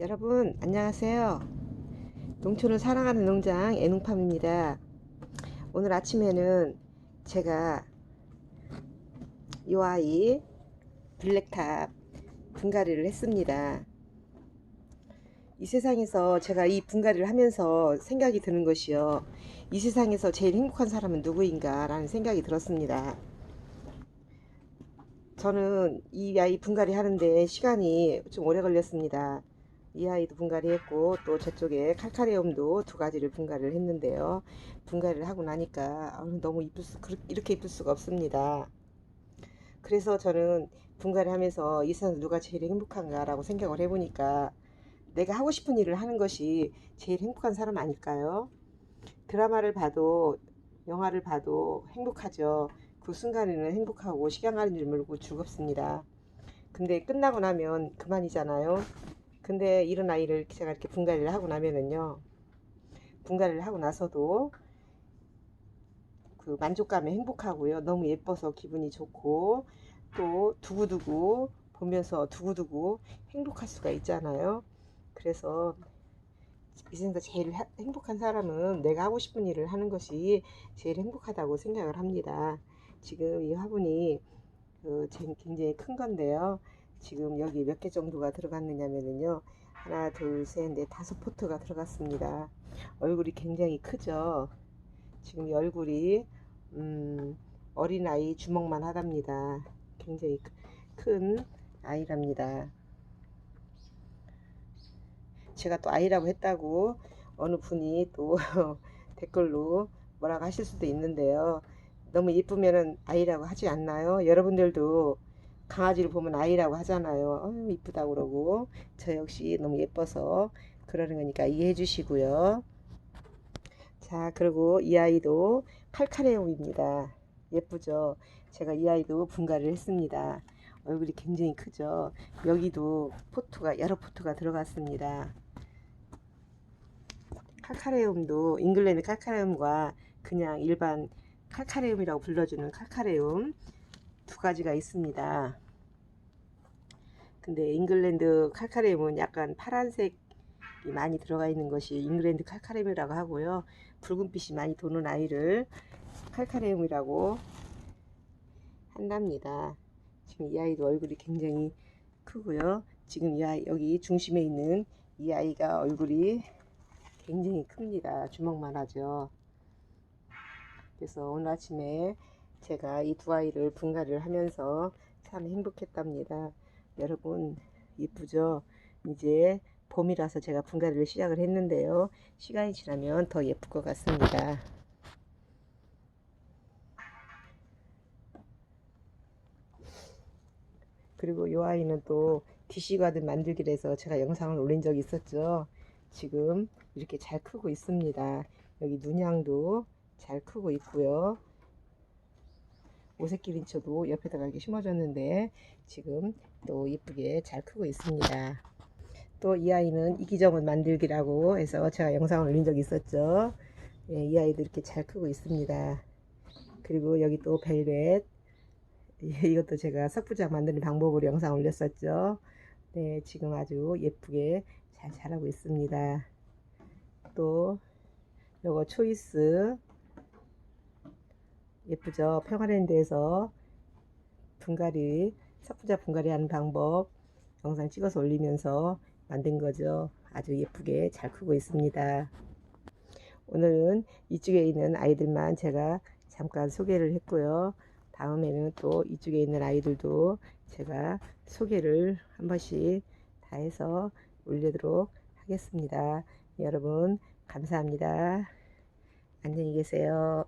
여러분 안녕하세요. 농촌을 사랑하는 농장 애농팜입니다. 오늘 아침에는 제가 이 아이 블랙탑 분갈이를 했습니다. 이 세상에서 제가 이 분갈이를 하면서 생각이 드는 것이요. 이 세상에서 제일 행복한 사람은 누구인가 라는 생각이 들었습니다. 저는 이 아이 분갈이 하는데 시간이 좀 오래 걸렸습니다. 이 아이도 분갈이 했고 또 저쪽에 칼카레움도 두 가지를 분갈이를 했는데요. 분갈이를 하고 나니까 아, 너무 이쁠 수, 이렇게 이쁠 수가 없습니다. 그래서 저는 분갈이 하면서 이 세상에서 누가 제일 행복한가라고 생각을 해보니까 내가 하고 싶은 일을 하는 것이 제일 행복한 사람 아닐까요? 드라마를 봐도 영화를 봐도 행복하죠. 그 순간에는 행복하고 시간 가는 줄 모르고 즐겁습니다. 근데 끝나고 나면 그만이잖아요. 근데 이런 아이를 제가 이렇게 분갈이를 하고 나면은요. 분갈이를 하고 나서도 그 만족감에 행복하고요. 너무 예뻐서 기분이 좋고 또 두고두고 보면서 두고두고 행복할 수가 있잖아요. 그래서 이 세상에서 제일 하- 행복한 사람은 내가 하고 싶은 일을 하는 것이 제일 행복하다고 생각을 합니다. 지금 이 화분이 그 제- 굉장히 큰 건데요. 지금 여기 몇 개 정도가 들어갔느냐면요. 하나, 둘, 셋, 넷, 다섯 포트가 들어갔습니다. 얼굴이 굉장히 크죠. 지금 이 얼굴이 음, 어린아이 주먹만 하답니다. 굉장히 크- 큰 아이랍니다. 제가 또 아이라고 했다고 어느 분이 또 댓글로 뭐라고 하실 수도 있는데요. 너무 예쁘면은 아이라고 하지 않나요? 여러분들도 강아지를 보면 아이라고 하잖아요. 어유 이쁘다고 그러고 저 역시 너무 예뻐서 그러는 거니까 이해해 주시고요. 자, 그리고 이 아이도 칼카레움입니다. 예쁘죠? 제가 이 아이도 분갈이를 했습니다. 얼굴이 굉장히 크죠? 여기도 포트가 여러 포트가 들어갔습니다. 칼카레움도 잉글랜드 칼카레움과 그냥 일반 칼카레움이라고 불러주는 칼카레움 두 가지가 있습니다. 근데 잉글랜드 칼카레움은 약간 파란색이 많이 들어가 있는 것이 잉글랜드 칼카레움이라고 하고요. 붉은빛이 많이 도는 아이를 칼카레움이라고 한답니다. 지금 이 아이도 얼굴이 굉장히 크고요. 지금 이 아이 여기 중심에 있는 이 아이가 얼굴이 굉장히 큽니다. 주먹만 하죠. 그래서 오늘 아침에 제가 이 두 아이를 분갈이를 하면서 참 행복했답니다. 여러분 예쁘죠? 이제 봄이라서 제가 분갈이를 시작을 했는데요. 시간이 지나면 더 예쁠 것 같습니다. 그리고 이 아이는 또 디시가든 만들기를 해서 제가 영상을 올린 적이 있었죠. 지금 이렇게 잘 크고 있습니다. 여기 눈양도 잘 크고 있고요. 오색기린초도 옆에다가 이렇게 심어줬는데 지금 또 예쁘게 잘 크고 있습니다. 또 이 아이는 이기적은 만들기라고 해서 제가 영상을 올린 적이 있었죠. 예, 이 아이도 이렇게 잘 크고 있습니다. 그리고 여기 또 벨벳 예, 이것도 제가 석부작 만드는 방법으로 영상 올렸었죠. 네, 지금 아주 예쁘게 잘 자라고 있습니다. 또 요거 초이스 예쁘죠? 평화랜드에서 분갈이 석부작 분갈이 하는 방법 영상 찍어서 올리면서 만든 거죠. 아주 예쁘게 잘 크고 있습니다. 오늘은 이쪽에 있는 아이들만 제가 잠깐 소개를 했고요. 다음에는 또 이쪽에 있는 아이들도 제가 소개를 한 번씩 다 해서 올리도록 하겠습니다. 여러분 감사합니다. 안녕히 계세요.